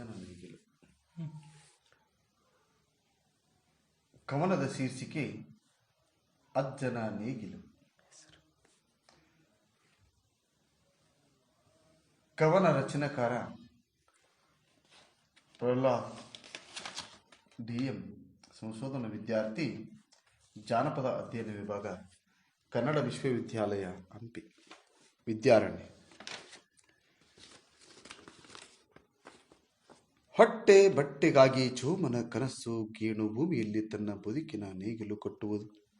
ಅಜ್ಜನ ನೇಗಿಲು ಕವನದ ಶೀರ್ಷಿಕೆ, ಅಜ್ಜನ ನೇಗಿಲು. ಕವನ ರಚನಾಕಾರ ಪ್ರಹ್ಲಾದ್ ಡಿ ಎಂ ಸಂಶೋಧನಾ ವಿದ್ಯಾರ್ಥಿ, ಜಾನಪದ ಅಧ್ಯಯನ ವಿಭಾಗ, ಕನ್ನಡ ವಿಶ್ವವಿದ್ಯಾಲಯ ಹಂಪಿ. ವಿದ್ಯಾರಣ್ಯ. ಹೊಟ್ಟೆ ಬಟ್ಟೆಗಾಗಿ ಚೋಮನ ಕನಸು ಗೇಣು ಭೂಮಿಯಲ್ಲಿ ತನ್ನ ಬದುಕಿನ ನೇಗಿಲು ಕಟ್ಟುವುದು.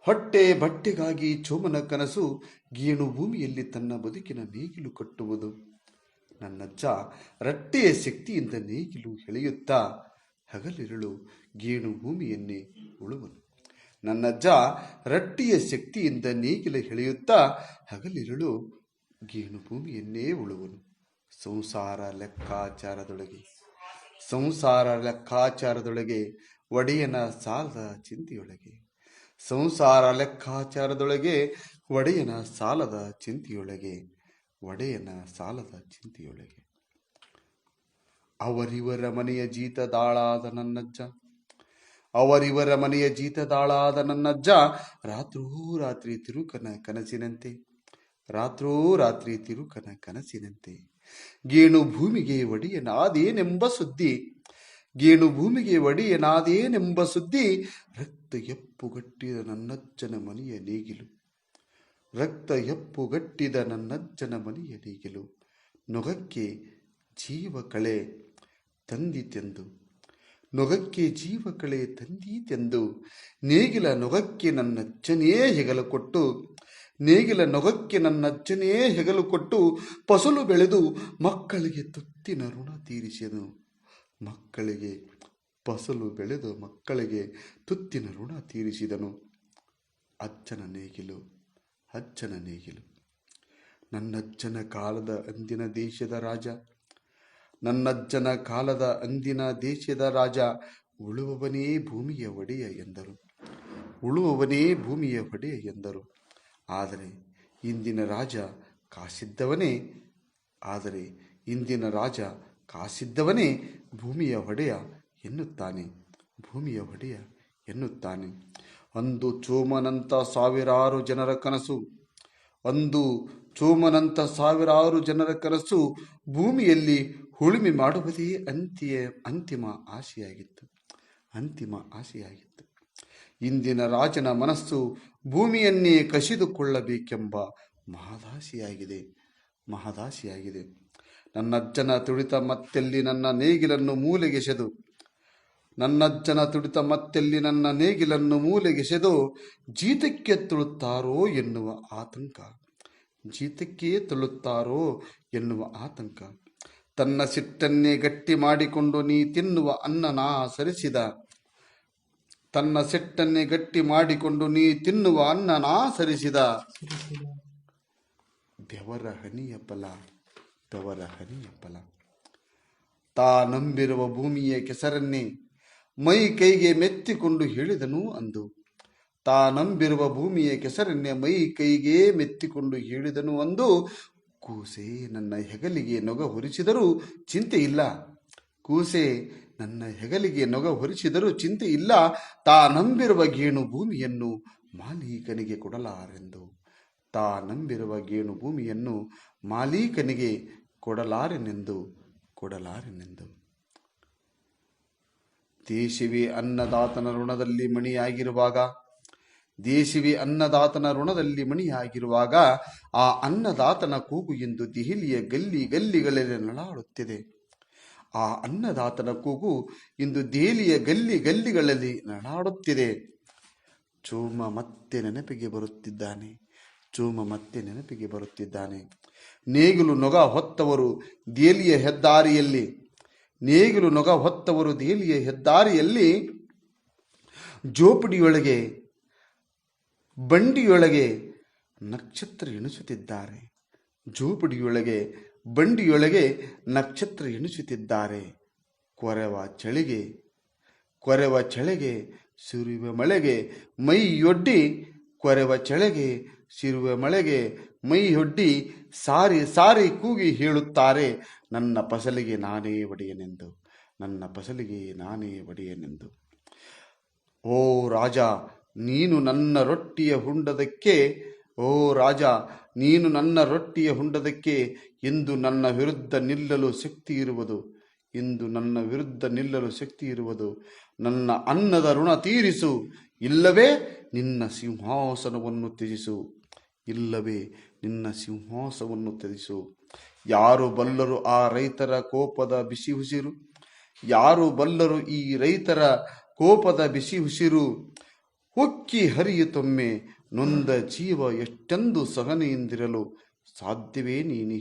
ಹೊಟ್ಟೆ ಬಟ್ಟೆಗಾಗಿ ಚೋಮನ ಕನಸು ಗೇಣು ಭೂಮಿಯಲ್ಲಿ ತನ್ನ ಬದುಕಿನ ನೇಗಿಲು ಕಟ್ಟುವುದು. ನನ್ನಜ್ಜ ರಟ್ಟೆಯ ಶಕ್ತಿಯಿಂದ ನೇಗಿಲು ಎಳೆಯುತ್ತಾ ಹಗಲಿರುಳು ಗೇಣು ಭೂಮಿಯನ್ನೇ ಉಳುವನು. ನನ್ನಜ್ಜ ರಟ್ಟಿಯ ಶಕ್ತಿಯಿಂದ ನೇಗಿಲು ಎಳೆಯುತ್ತಾ ಹಗಲಿರುಳು ಗೇಣು ಭೂಮಿಯನ್ನೇ ಉಳುವನು. ಸಂಸಾರ ಲೆಕ್ಕಾಚಾರದೊಳಗೆ. ಸಂಸಾರ ಲೆಕ್ಕಾಚಾರದೊಳಗೆ, ಒಡೆಯನ ಸಾಲದ ಚಿಂತೆಯೊಳಗೆ. ಸಂಸಾರ ಲೆಕ್ಕಾಚಾರದೊಳಗೆ, ಒಡೆಯನ ಸಾಲದ ಚಿಂತೆಯೊಳಗೆ, ಒಡೆಯನ ಸಾಲದ ಚಿಂತೆಯೊಳಗೆ. ಅವರಿವರ ಮನೆಯ ಜೀತದಾಳಾದ ನನ್ನಜ್ಜ, ಅವರಿವರ ಮನೆಯ ಜೀತದಾಳಾದ ನನ್ನಜ್ಜ ರಾತ್ರೋ ರಾತ್ರಿ ತಿರುಕನ ಕನಸಿನಂತೆ ರಾತ್ರೋ ರಾತ್ರಿ ತಿರುಕನ ಕನಸಿನಂತೆ. ಗೇಣು ಭೂಮಿಗೆ ಒಡೆಯನಾದೇನೆಂಬ ಸುದ್ದಿ. ಗೇಣು ಭೂಮಿಗೆ ಒಡೆಯನಾದೇನೆಂಬ ಸುದ್ದಿ. ರಕ್ತ ಎಪ್ಪುಗಟ್ಟಿದ ನನ್ನಜ್ಜನ ಮನೆಯ ನೇಗಿಲು. ರಕ್ತ ಎಪ್ಪುಗಟ್ಟಿದ ನನ್ನಜ್ಜನ ಮನೆಯ ನೇಗಿಲು. ನೊಗಕ್ಕೆ ಜೀವ ಕಳೆ ತಂದಿತೆಂದು. ನೊಗಕ್ಕೆ ಜೀವ ಕಳೆ ತಂದೀತೆಂದು. ನೇಗಿಲ ನೊಗಕ್ಕೆ ನನ್ನಜ್ಜನೇ ಹೆಗಲು ಕೊಟ್ಟು ನೇಗಿಲ ನೊಗಕ್ಕೆ ನನ್ನಜ್ಜನೇ ಹೆಗಲು ಕೊಟ್ಟು ಫಸಲು ಬೆಳೆದು ಮಕ್ಕಳಿಗೆ ತುತ್ತಿನ ಋಣ ತೀರಿಸಿದನು. ಮಕ್ಕಳಿಗೆ ಫಸಲು ಬೆಳೆದು ಮಕ್ಕಳಿಗೆ ತುತ್ತಿನ ಋಣ ತೀರಿಸಿದನು. ಅಜ್ಜನ ನೇಗಿಲು ಅಜ್ಜನ ನೇಗಿಲು. ನನ್ನಜ್ಜನ ಕಾಲದ ಅಂದಿನ ದೇಶದ ರಾಜ ನನ್ನಜ್ಜನ ಕಾಲದ ಅಂದಿನ ದೇಶದ ರಾಜ, ಉಳುವವನೇ ಭೂಮಿಯ ಒಡೆಯ ಎಂದರು. ಉಳುವವನೇ ಭೂಮಿಯ ಒಡೆಯ ಎಂದರು. ಆದರೆ ಇಂದಿನ ರಾಜ ಕಾಸಿದ್ದವನೇ, ಆದರೆ ಇಂದಿನ ರಾಜ ಕಾಸಿದ್ದವನೇ ಭೂಮಿಯ ಒಡೆಯ ಎನ್ನುತ್ತಾನೆ, ಭೂಮಿಯ ಒಡೆಯ ಎನ್ನುತ್ತಾನೆ. ಅಂದು ಚೋಮನಂತ ಸಾವಿರಾರು ಜನರ ಕನಸು, ಅಂದು ಚೋಮನಂತ ಸಾವಿರಾರು ಜನರ ಕನಸು ಭೂಮಿಯಲ್ಲಿ ಉಳುಮೆ ಮಾಡುವುದೇ ಅಂತ್ಯ, ಅಂತಿಮ ಆಸೆಯಾಗಿತ್ತು ಅಂತಿಮ ಆಸೆಯಾಗಿತ್ತು. ಇಂದಿನ ರಾಜನ ಮನಸ್ಸು ಭೂಮಿಯನ್ನೇ ಕಸಿದುಕೊಳ್ಳಬೇಕೆಂಬ ಮಹದಾಸಿಯಾಗಿದೆ. ಮಹದಾಸಿಯಾಗಿದೆ. ನನ್ನಜ್ಜನ ತುಡಿತ ಮತ್ತೆಲ್ಲಿ ನನ್ನ ನೇಗಿಲನ್ನು ಮೂಲೆಗೆಸೆದು ನನ್ನಜ್ಜನ ತುಡಿತ ಮತ್ತೆಲ್ಲಿ ನನ್ನ ನೇಗಿಲನ್ನು ಮೂಲೆಗೆಸೆದು ಜೀತಕ್ಕೆ ತುಳುತ್ತಾರೋ ಎನ್ನುವ ಆತಂಕ. ಜೀತಕ್ಕೆ ತುಳುತ್ತಾರೋ ಎನ್ನುವ ಆತಂಕ. ತನ್ನ ಸಿಟ್ಟನ್ನೇ ಗಟ್ಟಿ ಮಾಡಿಕೊಂಡು ನೀ ತಿನ್ನುವ ಅನ್ನ ನಾ ಸರಿಸಿದ ತನ್ನ ಸಿಟ್ಟನ್ನೇ ಗಟ್ಟಿ ಮಾಡಿಕೊಂಡು ನೀ ತಿನ್ನುವ ಅನ್ನನಾ ಸರಿಸಿದ ಬೆವರ ಹನಿಯ ಫಲ ಬೆವರ ಫಲ. ತಾ ನಂಬಿರುವ ಭೂಮಿಯ ಕೆಸರನ್ನೇ ಮೈ ಕೈಗೆ ಮೆತ್ತಿಕೊಂಡು ಹೇಳಿದನು ಅಂದು. ತಾ ನಂಬಿರುವ ಭೂಮಿಯ ಕೆಸರನ್ನೇ ಮೈ ಕೈಗೆ ಮೆತ್ತಿಕೊಂಡು ಹೇಳಿದನು ಅಂದು. ಕೂಸೆ ನನ್ನ ಹೆಗಲಿಗೆ ನೊಗ ಹೊರಿಸಿದರೂ ಚಿಂತೆ ಇಲ್ಲ ಕೂಸೆ ನನ್ನ ಹೆಗಲಿಗೆ ನೊಗ ಹೊರಿಸಿದರೂ ಚಿಂತೆ ಇಲ್ಲ. ತಾ ನಂಬಿರುವ ಗೇಣು ಭೂಮಿಯನ್ನು ಮಾಲೀಕನಿಗೆ ಕೊಡಲಾರೆಂದು. ತಾ ನಂಬಿರುವ ಗೇಣು ಭೂಮಿಯನ್ನು ಮಾಲೀಕನಿಗೆ ಕೊಡಲಾರೆನೆಂದು ಕೊಡಲಾರೆನೆಂದು. ದೇಶವೇ ಅನ್ನದಾತನ ಋಣದಲ್ಲಿ ಮಣಿಯಾಗಿರುವಾಗ, ದೇಶವೇ ಅನ್ನದಾತನ ಋಣದಲ್ಲಿ ಮಣಿಯಾಗಿರುವಾಗ, ಆ ಅನ್ನದಾತನ ಕೂಗು ಎಂದು ದೆಹಲಿಯ ಗಲ್ಲಿ ಗಲ್ಲಿಗಳಲ್ಲಿ ನಳಾಡುತ್ತಿದೆ ಆ ಅನ್ನದಾತನ ಕೂಗು ಇಂದು ದೇಲಿಯ ಗಲ್ಲಿ ಗಲ್ಲಿಗಳಲ್ಲಿ ನಡಾಡುತ್ತಿದೆ. ಚೋಮ ಮತ್ತೆ ನೆನಪಿಗೆ ಬರುತ್ತಿದ್ದಾನೆ, ಚೋಮ ಮತ್ತೆ ನೆನಪಿಗೆ ಬರುತ್ತಿದ್ದಾನೆ. ನೇಗಿಲು ನೊಗ ಹೊತ್ತವರು ದೇಲಿಯ ಹೆದ್ದಾರಿಯಲ್ಲಿ, ನೇಗಿಲು ನೊಗ ಹೊತ್ತವರು ದೇಲಿಯ ಹೆದ್ದಾರಿಯಲ್ಲಿ ಜೋಪಡಿಯೊಳಗೆ, ಬಂಡಿಯೊಳಗೆ ನಕ್ಷತ್ರ ಎಣಿಸುತ್ತಿದ್ದಾರೆ. ಜೋಪಡಿಯೊಳಗೆ ಬಂಡಿಯೊಳಗೆ ನಕ್ಷತ್ರ ಎಣಿಸುತ್ತಿದ್ದಾರೆ. ಕೊರೆವ ಚಳಿಗೆ ಕೊರೆವ ಚಳಿಗೆ ಸಿರುವ ಮಳೆಗೆ ಮೈಯೊಡ್ಡಿ ಕೊರೆವ ಚಳಿಗೆ ಸಿರುವ ಮಳೆಗೆ ಮೈಯೊಡ್ಡಿ ಸಾರಿ ಸಾರಿ ಕೂಗಿ ಹೇಳುತ್ತಾರೆ. ನನ್ನ ಫಸಲಿಗೆ ನಾನೇ ಒಡೆಯನೆಂದು, ನನ್ನ ಫಸಲಿಗೆ ನಾನೇ ಒಡೆಯನೆಂದು. ಓ ರಾಜ, ನೀನು ನನ್ನ ರೊಟ್ಟಿಯ ಹುಂಡದಕ್ಕೆ ಓ ರಾಜ, ನೀನು ನನ್ನ ರೊಟ್ಟಿಯ ಹುಂಡದಕ್ಕೆ ಇಂದು ನನ್ನ ವಿರುದ್ಧ ನಿಲ್ಲಲು ಶಕ್ತಿ ಇರುವುದು. ಇಂದು ನನ್ನ ವಿರುದ್ಧ ನಿಲ್ಲಲು ಶಕ್ತಿ ಇರುವುದು. ನನ್ನ ಅನ್ನದ ಋಣ ತೀರಿಸು. ಇಲ್ಲವೇ ನಿನ್ನ ಸಿಂಹಾಸನವನ್ನು ತ್ಯಜಿಸು. ಇಲ್ಲವೇ ನಿನ್ನ ಸಿಂಹಾಸವನ್ನು ತ್ಯಜಿಸು. ಯಾರು ಬಲ್ಲರು ಆ ರೈತರ ಕೋಪದ ಬಿಸಿ ಹುಸಿರು ಯಾರು ಬಲ್ಲರು ಈ ರೈತರ ಕೋಪದ ಬಿಸಿ ಹುಸಿರು ಹೊಕ್ಕಿ ಹರಿಯಿತೊಮ್ಮೆ ನೊಂದ ಜೀವ ಎಷ್ಟೆಂದು ಸಹನೆಯಿಂದಿರಲು ಸಾಧ್ಯವೇ ನೀನು?